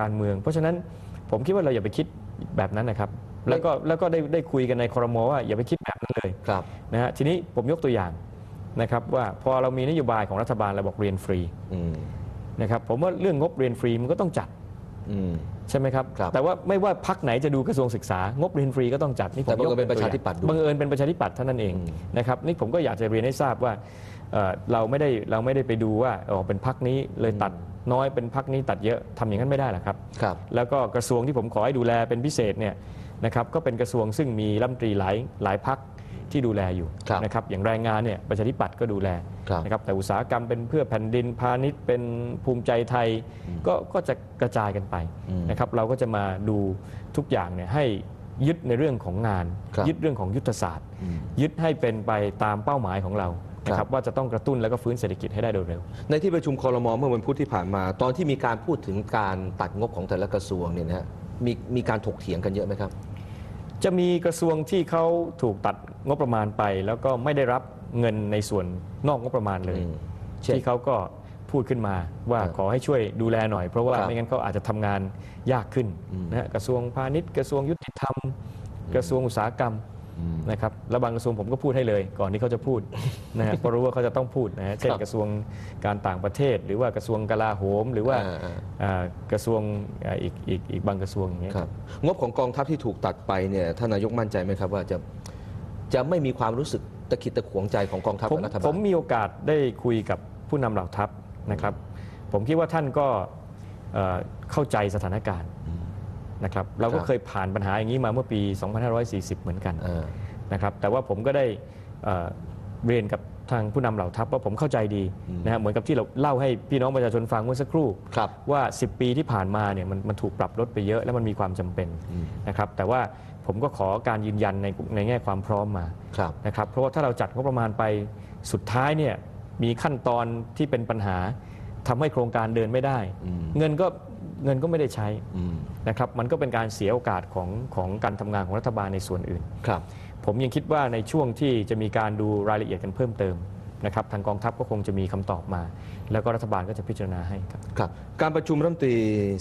การเมือง เพราะฉะนั้นผมคิดว่าเราอย่าไปคิดแบบนั้นนะครับ แล้วก็แล้วก็ได้ได้คุยกันในครมว่าอย่าไปคิดแบบนั้นเลยครับนะฮะทีนี้ผมยกตัวอย่างนะครับว่าพอเรามีนโยบายของรัฐบาลเราบอกเรียนฟรีอืมนะครับผมว่าเรื่องงบเรียนฟรีมันก็ต้องจัดอืมใช่ไหมครับครับแต่ว่าไม่ว่าพักไหนจะดูกระทรวงศึกษางบเรียนฟรีก็ต้องจัดนี่ผมแต่บังเอิญยกเป็นประชาธิปัตย์ด้วยบังเอิญเป็นประชาธิปัตย์เท่านั้นเองอืมนะครับนี่ผมก็อยากจะเรียนให้ทราบว่า เอ่อเราไม่ได้เราไม่ได้ไปดูว่าอ๋อเป็นพักนี้เลยตัดน้อยเป็นพักนี้ตัดเยอะทำอย่างนั้นไม่ได้หรอกครับ ครับ แล้วก็กระทรวงที่ผมขอให้ดูแลเป็นพิเศษเนี่ยนะครับก็เป็นกระทรวงซึ่งมีรัฐมนตรีหลายหลายพักที่ดูแลอยู่ครับนะครับอย่างแรงงานเนี่ยประชาธิปัตย์ก็ดูแลครับนะครับแต่อุตสาหกรรมเป็นเพื่อแผ่นดินพาณิชย์เป็นภูมิใจไทยก็ก็จะกระจายกันไปอืมนะครับเราก็จะมาดูทุกอย่างเนี่ยให้ยึดในเรื่องของงาน ครับยึดเรื่องของยุทธศาสตร์ อืม ยึดให้เป็นไปตามเป้าหมายของเรา นะคครัรับบว่าจะต้องกระตุ้นแล้วก็ฟื้นเศรษฐกิจให้ได้โดยเร็ว ในที่ประชุมคอรมอเมื่อวันพุธที่ผ่านมา ตอนที่มีการพูดถึงการตัดงบของแต่ละกระทรวงเนี่ยนะฮะมีมีการถกเถียงกันเยอะไหมครับ จะมีกระทรวงที่เขาถูกตัดงบประมาณไป แล้วก็ไม่ได้รับเงินในส่วนนอกงบประมาณเลยอืมเช่นที่เขาก็พูดขึ้นมาว่าครับขอให้ช่วยดูแลหน่อย เพราะว่าครับไม่งั้นเขาอาจจะทำงานยากขึ้นอืม นะฮะกระทรวงพาณิชย์ กระทรวงยุติธรรม กระทรวงอุตสาหกรรมอืม นะครับแล้วบางกระทรวงผมก็พูดให้เลย ก่อนที่เขาจะพูดนะฮะเพราะรู้ว่าเขาจะต้องพูดนะฮะเช่นครับกระทรวงการต่างประเทศ หรือว่ากระทรวงกลาโหม หรือว่าอ่าอ่าอ่ากระทรวงอ่าอีกอีกอีกบางกระทรวงอย่างเงี้ย ครับงบของกองทัพที่ถูกตัดไปเนี่ยท่านนายกมั่นใจไหมครับว่าจะจะไม่มีความรู้สึกตะขิดตะขวงใจของกองทัพผมและรัฐบาผลมมีโอกาสได้คุยกับผู้นำเหล่าทัพนะครับ ผมคิดว่าท่านก็เอ่อเข้าใจสถานการณ์ นะครับเราก็ครับเคยผ่านปัญหาอย่างนี้มาเมื่อปี 2540 เหมือนกันอ่านะครับแต่ว่าผมก็ได้เอ่อเรียนกับทางผู้นำเหล่าทัพว่าผมเข้าใจดีอืมนะฮะเหมือนกับที่เราเล่าให้พี่น้องประชาชนฟังเมื่อสักครู่ครับว่า 10 ปีที่ผ่านมาเนี่ยมันมันถูกปรับลดไปเยอะ แล้วมันมีความจำเป็นอืมนะครับแต่ว่าผมก็ขอการยืนยันในในแง่ความพร้อมมาครับนะครับเพราะว่าถ้าเราจัดงบประมาณไปสุดท้ายเนี่ยมีขั้นตอนที่เป็นปัญหาทำให้โครงการเดินไม่ได้อืมเงินก็ เงินก็ไม่ได้ใช้อืมนะครับมันก็เป็นการเสียโอกาสของของการทำงานของรัฐบาลในส่วนอื่นครับ ผมยังคิดว่าในช่วงที่จะมีการดูรายละเอียดกันเพิ่มเติมนะครับทางกองทัพก็คงจะมีคำตอบมา แล้วก็รัฐบาลก็จะพิจารณาให้ครับครับ การประชุมรัฐมนตรี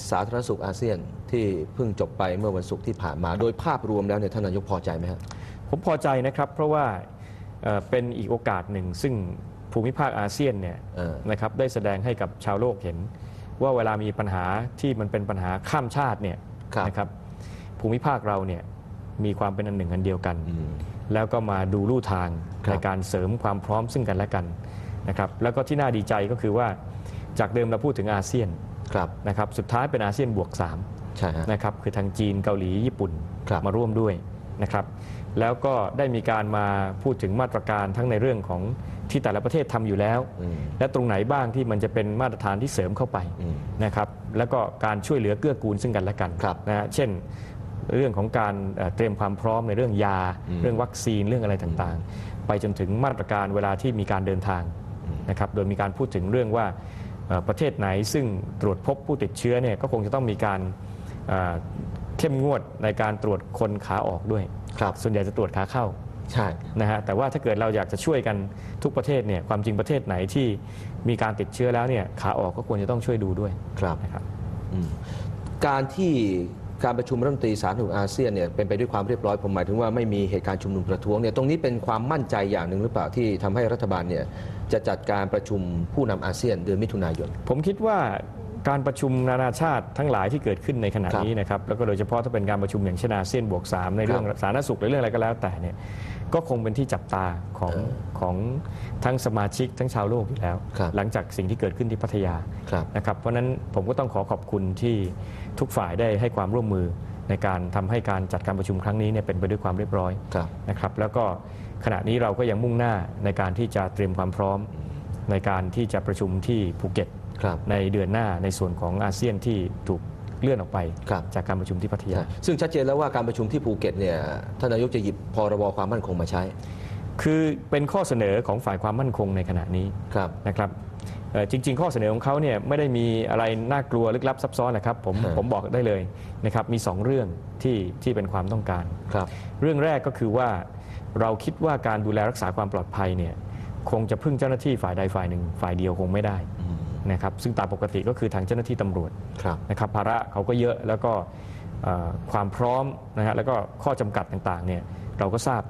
สาธารณสุขอาเซียนที่เพิ่งจบไปเมื่อวันศุกร์ที่ผ่านมา โดยภาพรวมแล้วเนี่ยท่านนายกพอใจไหมครับผมพอใจนะครับ เพราะว่าเอ่อเป็นอีกโอกาสหนึ่งซึ่งภูมิภาคอาเซียนเนี่ยเออนะครับได้แสดงให้กับชาวโลกเห็น ว่าเวลามีปัญหาที่มันเป็นปัญหาข้ามชาติเนี่ยครับนะครับภูมิภาคเราเนี่ยมีความเป็นอันหนึ่งอันเดียวกันอืมแล้วก็มาดูลู่ทางครับในการเสริมความพร้อมซึ่งกันและกันนะครับแล้วก็ที่น่าดีใจก็คือว่าจากเดิมเราพูดถึงอาเซียนครับนะครับสุดท้ายเป็นอาเซียนบวกใช่ฮะ3นะครับคือทางจีนเกาหลีญี่ปุ่นครับมาร่วมด้วย นะครับแล้วก็ได้มีการมาพูดถึงมาตรการทั้งในเรื่องของที่แต่ละประเทศทำอยู่แล้วอืมและตรงไหนบ้างที่มันจะเป็นมาตรฐานที่เสริมเข้าไปอืมนะครับแล้วก็การช่วยเหลือเกื้อกูลซึ่งกันและกันครับนะฮะเช่นเรื่องของการเอ่อเตรียมความพร้อมในเรื่องยาอืมเรื่องวัคซีนเรื่องอะไรต่างๆ ไปจนถึงมาตรการเวลาที่มีการเดินทางนะครับโดยมีการพูดถึงเรื่องว่าเอ่อประเทศไหนซึ่งตรวจพบผู้ติดเชื้อเนี่ยก็คงจะต้องมีการ เอ่อเข้มงวดในการตรวจคนขาออกด้วย ครับ ส่วนใหญ่จะตรวจขาเข้าใช่ นะฮะแต่ว่าถ้าเกิดเราอยากจะช่วยกันทุกประเทศเนี่ยความจริงประเทศไหนที่มีการติดเชื้อแล้วเนี่ยขาออกก็ควรจะต้องช่วยดูด้วยครับ นะครับ อืมการที่การประชุมรัฐมนตรีสาธารณสุขอาเซียนเนี่ยเป็นไปด้วยความเรียบร้อยผมหมายถึงว่าไม่มีเหตุการณ์ชุมนุมประท้วงเนี่ยตรงนี้เป็นความมั่นใจอย่างหนึ่งหรือเปล่าที่ทำให้รัฐบาลเนี่ยจะจัดการประชุมผู้นำอาเซียนเดือนมิถุนายน ผมคิดว่า การประชุมนานาชาติทั้งหลายที่เกิดขึ้นในขณะครับนี้นะครับแล้วก็โดยเฉพาะถ้าเป็นการประชุมอย่างเช่นอาเซียนบวก 3 ในเรื่องครับสาธารณสุขหรือเรื่องอะไรก็แล้วแต่เนี่ยก็คงเป็นที่จับตาของเออของทั้งสมาชิกทั้งชาวโลกอยู่แล้วครับหลังจากสิ่งที่เกิดขึ้นที่พัทยาครับนะครับเพราะฉะนั้นผมก็ต้องขอขอบคุณที่ทุกฝ่ายได้ให้ความร่วมมือในการทำให้การจัดการประชุมครั้งนี้เนี่ยเป็นไปด้วยความเรียบร้อยครับนะครับแล้วก็ขณะนี้เราก็ยังมุ่งหน้าในการที่จะเตรียมความพร้อมในการที่จะประชุมที่ภูเก็ตครับ ในเดือนหน้าในส่วนของอาเซียนที่ถูกเลื่อนออกไปครับจากการประชุมที่พัทยาใช่ซึ่งชัดเจนแล้วว่าการประชุมที่ภูเก็ตเนี่ยท่านนายกจะหยิบพรบความมั่นคงมาใช้ คือเป็นข้อเสนอของฝ่ายความมั่นคงในขณะนี้ครับนะครับเอ่อจริง ๆ ข้อเสนอของเขาเนี่ยไม่ได้มีอะไรน่ากลัวลึกลับซับซ้อนนะครับผมฮะผมบอกได้เลยนะครับมีสองเรื่องที่ที่เป็นความต้องการครับเรื่องแรกก็คือว่าเราคิดว่าการดูแลรักษาความปลอดภัยเนี่ยคงจะพึ่งเจ้าหน้าที่ฝ่ายใดฝ่ายหนึ่งฝ่ายเดียวคงไม่ได้ นะครับซึ่งตามปกติก็คือทางเจ้าหน้าที่ตำรวจครับนะครับภาระเขาก็เยอะแล้วก็เอ่อความพร้อมนะฮะแล้วก็ข้อจำกัดต่างๆเนี่ยเราก็ทราบ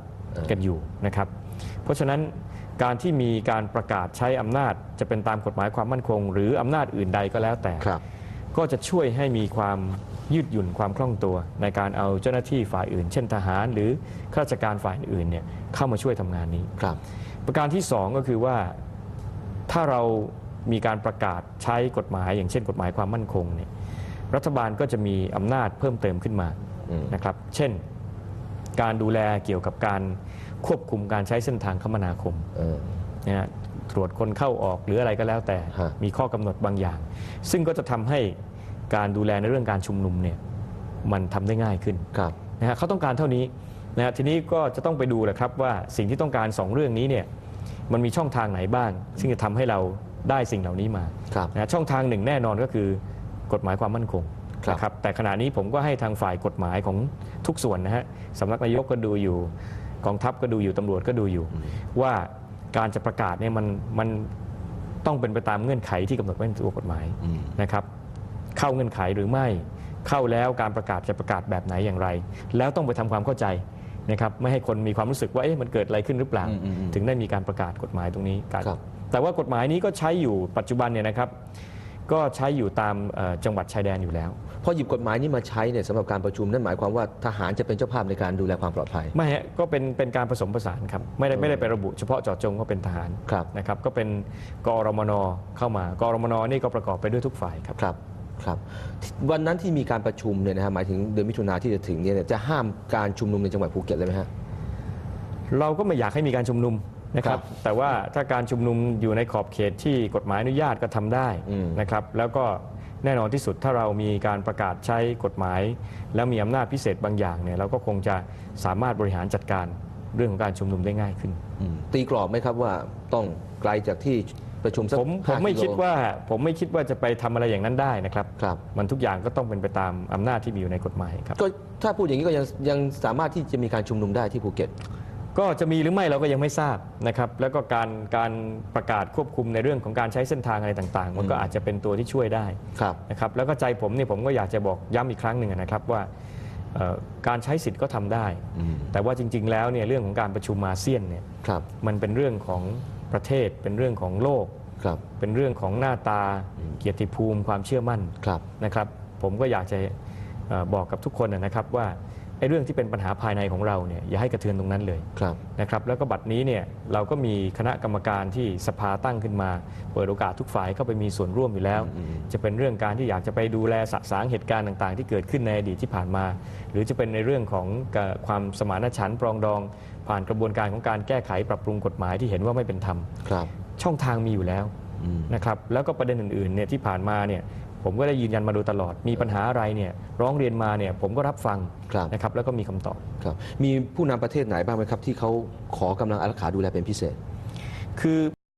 กันอยู่นะครับเพราะฉะนั้นการที่มีการประกาศใช้อำนาจจะเป็นตามกฎหมายความมั่นคง หรืออำนาจอื่นใดก็แล้วแต่ครับก็จะช่วยให้มีความยืดหยุ่นความคล่องตัว ในการเอาเจ้าหน้าที่ฝ่ายอื่น เช่นทหาร หรือข้าราชการฝ่ายอื่นเนี่ยเข้ามาช่วยทำงานนี้ครับ ประการที่สองก็คือว่าถ้าเรา มีการประกาศใช้กฎหมาย อย่างเช่นกฎหมายความมั่นคงเนี่ยรัฐบาลก็จะมีอำนาจเพิ่มเติมขึ้นมาอืมนะครับ เช่น การดูแลเกี่ยวกับการควบคุมการใช้เส้นทางคมนาคมเออนะฮะตรวจคนเข้าออกหรืออะไรก็แล้วแต่ฮะมีข้อกำหนดบางอย่าง ซึ่งก็จะทำให้การดูแลในเรื่องการชุมนุมเนี่ยมันทำได้ง่ายขึ้นครับนะฮะเขาต้องการเท่านี้นะฮะทีนี้ก็จะต้องไปดูแหละครับว่าสิ่งที่ต้องการสองเรื่องนี้เนี่ยมันมีช่องทางไหนบ้าง ซึ่งจะทำให้เรา ได้สิ่งเหล่านี้มาครับนะฮะช่องทางหนึ่งแน่นอนก็คือกฎหมายความมั่นคงครับนะครับแต่ขณะนี้ผมก็ให้ทางฝ่ายกฎหมายของทุกส่วนนะฮะสำนักนายกก็ดูอยู่กองทัพก็ดูอยู่ตำรวจก็ดูอยู่ ว่าการจะประกาศเนี่ยมันมันต้องเป็นไปตามเงื่อนไขที่กำหนดไว้ในตัวกฎหมายอืมนะครับ เข้าเงื่อนไขหรือไม่เข้าแล้วการประกาศจะประกาศแบบไหนอย่างไร แล้วต้องไปทำความเข้าใจนะครับไม่ให้คนมีความรู้สึกว่าเอ๊ะมันเกิดอะไรขึ้นหรือเปล่าอืมอืมอืมถึงได้มีการประกาศกฎหมายตรงนี้กันครับ แต่ว่ากฎหมายนี้ก็ใช้อยู่ปัจจุบันเนี่ยนะครับ ก็ใช้อยู่ตามเอ่อจังหวัดชายแดนอยู่แล้ว พอหยิบกฎหมายนี้มาใช้เนี่ยสำหรับการประชุมนั่นหมายความว่าทหารจะเป็นเจ้าภาพในการดูแลความปลอดภัย ไม่ฮะก็เป็นเป็นการผสมผสานครับไม่ได้ไม่ได้ไประบุเฉพาะเจาะจงว่าเป็นทหารครับนะครับก็เป็นกอรมนเข้ามากอรมนนี่ก็ประกอบไปด้วยทุกฝ่ายครับครับครับวันนั้นที่มีการประชุมเนี่ยนะฮะหมายถึงเดือนมิถุนาที่จะถึงเนี่ยจะห้ามการชุมนุมในจังหวัดภูเก็ตเลยไหมฮะเราก็ไม่อยากให้มีการชุมนุม นะครัครับบแต่ว่าถ้าการชุมนุมอยู่ในขอบเขตที่กฎหมายอนุญาตก็ทำได้อืมนะครับแล้วก็แน่นอนที่สุดถ้าเรามีการประกาศใช้กฎหมาย แล้วมีอำนาจพิเศษบางอย่างเนี่ยเราก็คงจะสามารถบริหารจัดการเรื่องของการชุมนุมได้ง่ายขึ้นอืมตีกรอบไหมครับว่าต้องไกลจากที่ประชุมสักผมผมห้าไม่กิโลคิดว่าผมไม่คิดว่าจะไปทำอะไรอย่างนั้นได้นะครับครับ มันทุกอย่างก็ต้องเป็นไปตามอำนาจที่มีอยู่ในกฎหมายครับก็ถ้าพูดอย่างนี้ก็ยังยังสามารถที่จะมีการชุมนุมได้ที่ภูเก็ต ก็จะมีหรือไม่เราก็ยังไม่ทราบนะครับแล้วก็การการประกาศควบคุมในเรื่องของการใช้เส้นทางอะไรต่าง ๆ มันก็อืมอาจจะเป็นตัวที่ช่วยได้ครับนะครับแล้วก็ใจผมเนี่ยผมก็อยากจะบอกย้ำอีกครั้งหนึ่งนะครับว่าเอ่อการใช้สิทธิ์ก็ทำได้อืมแต่ว่าจริง ๆ แล้วเนี่ยเรื่องของการประชุมอาเซียนเนี่ยครับมันเป็นเรื่องของประเทศ เป็นเรื่องของโลก ครับเป็นเรื่องของหน้าตาเกียรติภูมิความเชื่อมั่น ครับ นะครับผมก็อยากจะเอ่อบอกกับทุกคนนะครับว่า ไอ้เรื่องที่เป็นปัญหาภายในของเราเนี่ยอย่าให้กระเทือนตรงนั้นเลยครับนะครับแล้วก็บัดนี้เนี่ยเราก็มีคณะกรรมการที่สภาตั้งขึ้นมา เปิดโอกาสทุกฝ่ายเข้าไปมีส่วนร่วมอยู่แล้วอืมจะเป็นเรื่องการที่อยากจะไปดูแลสะสางเหตุการณ์ต่าง ๆ ที่เกิดขึ้นในอดีตที่ผ่านมา หรือจะเป็นในเรื่องของกะความสมานฉันท์ปรองดอง ผ่านกระบวนการของการแก้ไขปรับปรุงกฎหมายที่เห็นว่าไม่เป็นธรรมครับช่องทางมีอยู่แล้วอืมนะครับแล้วก็ประเด็นอื่นๆเนี่ยที่ผ่านมาเนี่ย ผมก็ได้ยืนยันมาโดยตลอด มีปัญหาอะไรเนี่ยร้องเรียนมาเนี่ยผมก็รับฟังครับนะครับแล้วก็มีคำตอบ ครับมีผู้นำประเทศไหนบ้างไหมครับ ที่เขาขอกำลังอารักขาดูแลเป็นพิเศษ คือ